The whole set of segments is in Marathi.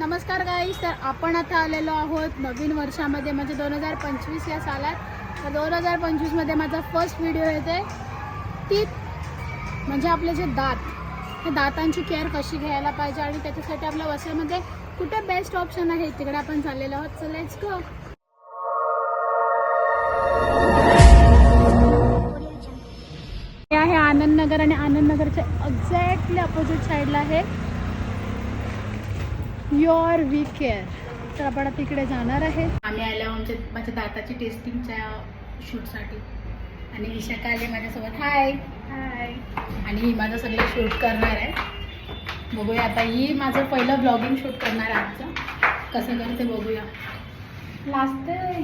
नमस्कार गाईस तर आपण आता आलेलो आहोत नवीन वर्षामध्ये म्हणजे दोन हजार पंचवीस या सालात. तर दोन हजार पंचवीसमध्ये माझा फर्स्ट व्हिडिओ येते. ती म्हणजे आपले जे दात हे दातांची केअर कशी घ्यायला पाहिजे आणि त्याच्यासाठी आपल्या वसईमध्ये कुठे बेस्ट ऑप्शन आहे तिकडे आपण चाललेलो आहोत. सो लेट्स गो हे आहे आनंदनगर आणि आनंदनगरच्या एक्झॅक्टली अपोजिट साईडला आहे. युअर वी केअर तर आपण आता तिकडे जाणार आहे. आम्ही आलो आमच्या माझ्या दाताची टेस्टिंगच्या शूटसाठी. आणि इशाका आली माझ्यासोबत. हाय हाय आणि ही माझं सगळं शूट करणार आहे. बघूया आता ही माझं पहिलं ब्लॉगिंग शूट करणार आहे आजचं. कसं करते बघूया. लाजते.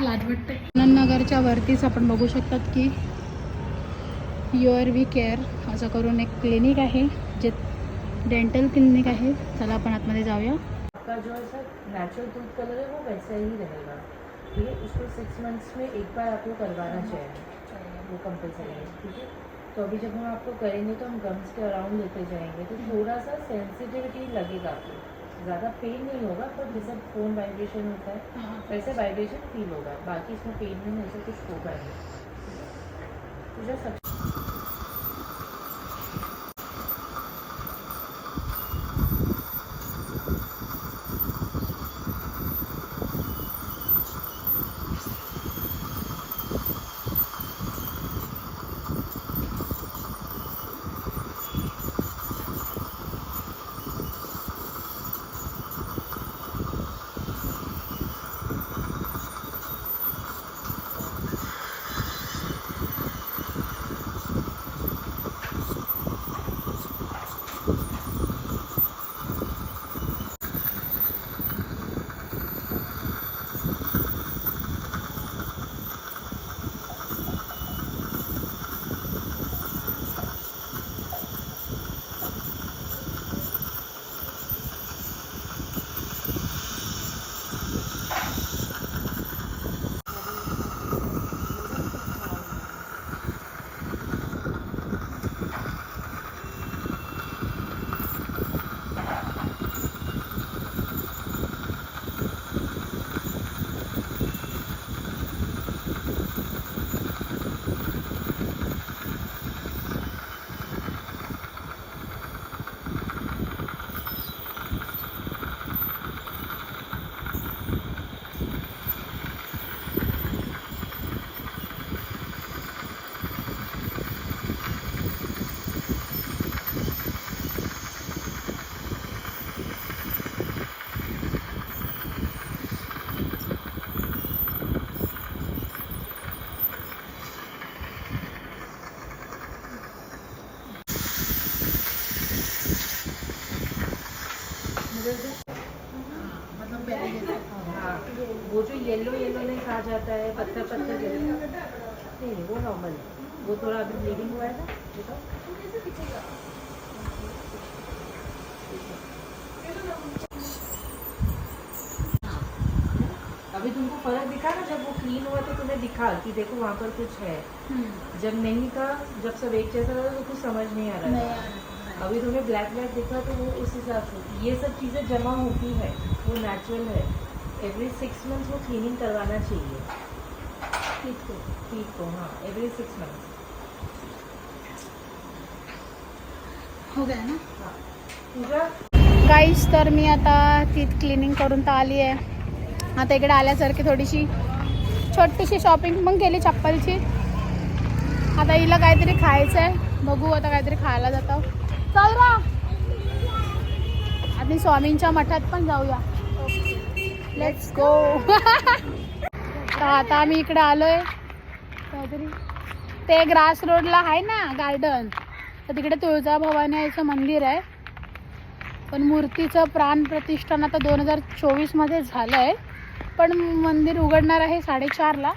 लाज वाटते आनंदनगरच्या वरतीच आपण बघू शकतात की युअर वी केअर असं करून एक क्लिनिक आहे जे डेंटल क्लिनिक आहे. चला आपण आतमध्ये जाऊया. आपका जो है सर नेचुरल टूथ कलर है वो वैसा ही रहेगा. ठीक है? उसको सिक्स मंथ्स में एक बार आपको करवाना चाहिए. वो कंपलसरी है ठीक है? तो अभी जब हम आपको करेंगे तो हम गम्स के अराउंड लेते जाएँगे. तो थोड़ा सा सेंसिटिविटी लगेगा आपको. ज़्यादा पेन नहीं होगा पर जैसे फ़ोन वाइब्रेशन होता है वैसे वाइब्रेशन फील होगा. बाकी इसमें पेन नहीं वैसे कुछ होगा नहीं. तो जो सब येलो येलो नहीं कहा जाता है पत्थर पत्थर नहीं नहीं वो नॉर्मल है। वो थोड़ा अभी ब्लीडिंग हुआ है ना देखो। अभी तुमको फ़र्क दिखा ना जब वो क्लीन हुआ तो तुम्हें दिखा कि देखो वहाँ पर कुछ है। जब नहीं था जब सब एक जैसा था तो कुछ समझ नहीं आ रहा था। अभी तुम्हें ब्लैक ब्लैक दिखा तो वो उस हिसाब से। ये सब चीज़ें जमा होती है वो नेचुरल है। एवरी सिक्स मंथ्स वो क्लीनिंग करवाना चाहिए। ठीक है टीथ को हाँ एवरी सिक्स मंथ्स हो गया ना? हाँ पूजा? गाईस तर मी आता तीत क्लिनिंग करून तर आली आहे. आता इकडे आल्यासारखी थोडीशी छोटीशी शॉपिंग पण केली चप्पलची. आता हिला काहीतरी खायचं आहे बघू आता काहीतरी खायला जातो. चल रा! आणि स्वामींच्या मठात पण जाऊया. लेट्स गो तर आता आम्ही इकडे आलोय. ते ग्रास रोडला आहे ना गार्डन. तर तिकडे तुळजा भवानी आईचं मंदिर आहे. पण मूर्तीचं प्राण प्रतिष्ठान आता दोन हजार चोवीसमध्ये झालं आहे पण मंदिर उघडणार आहे साडेचारला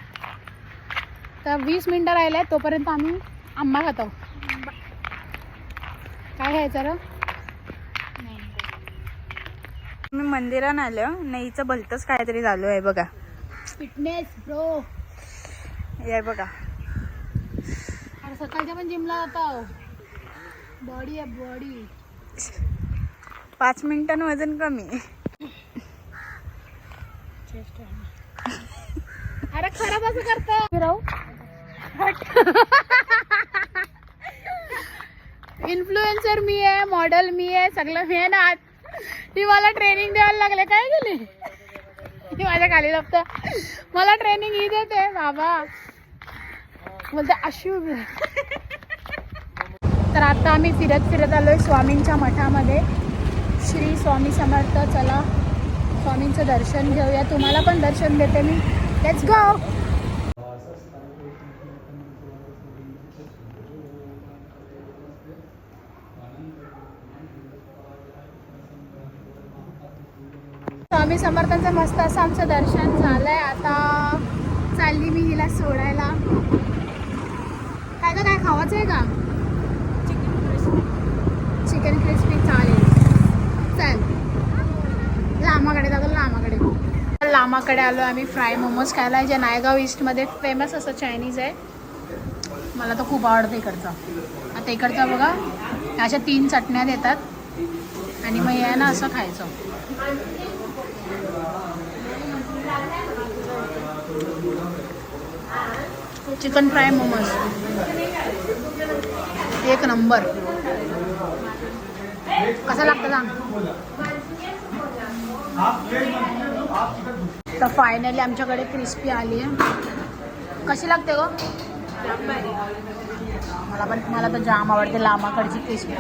तर वीस मिनटं राहिले तोपर्यंत आम्ही आंबा खातो. काय घ्यायचं र? मी मंदिरात आलो नाहीचं भलतंच काहीतरी चालू आहे बघा. फिटनेस ब्रो हे बघा. अरे सकाळच्या पण जिमला जातो बॉडी आहे बॉडी पाच मिनिटांनी वजन कमी. अरे खराब असं करतो? राहू इन्फ्लुएन्सर मी आहे मॉडेल मी आहे सगळं मी आहे ना आज. ती मला ट्रेनिंग द्यायला लागले काय गेली ती माझ्या खाली लपत. मला ट्रेनिंग ही देते बाबा. बोलते अशी उभी आहे. तर आता आम्ही फिरत फिरत आलोय स्वामींच्या मठामध्ये. श्री स्वामी समर्थ चला. स्वामींचं दर्शन घेऊया. तुम्हाला पण दर्शन देते मी. लेट्स गो स्वामी समर्थांचं मस्त असं आमचं दर्शन झालंय. आता चालली मी हिला सोडायला. काय का काय खावायचं आहे का? चिकन क्रिस्पी चालेल. चल. लामाकडे जातो लामाकडे. लामाकडे आलो आम्ही फ्राय मोमोज खायला. जे नायगाव ईस्टमध्ये फेमस असं चायनीज आहे. मला तर खूप आवडतं इकडचं. आता इकडचं बघा. अशा तीन चटण्या देतात. आणि मग या ना असं खायचं. Chicken fry momos. एक नंबर. कसा लागतं सांग. तर फायनली आमच्याकडे क्रिस्पी आली आहे. कशी लागते ग? मला पण मला तर जाम आवडते लांबाकडची क्रिस्पी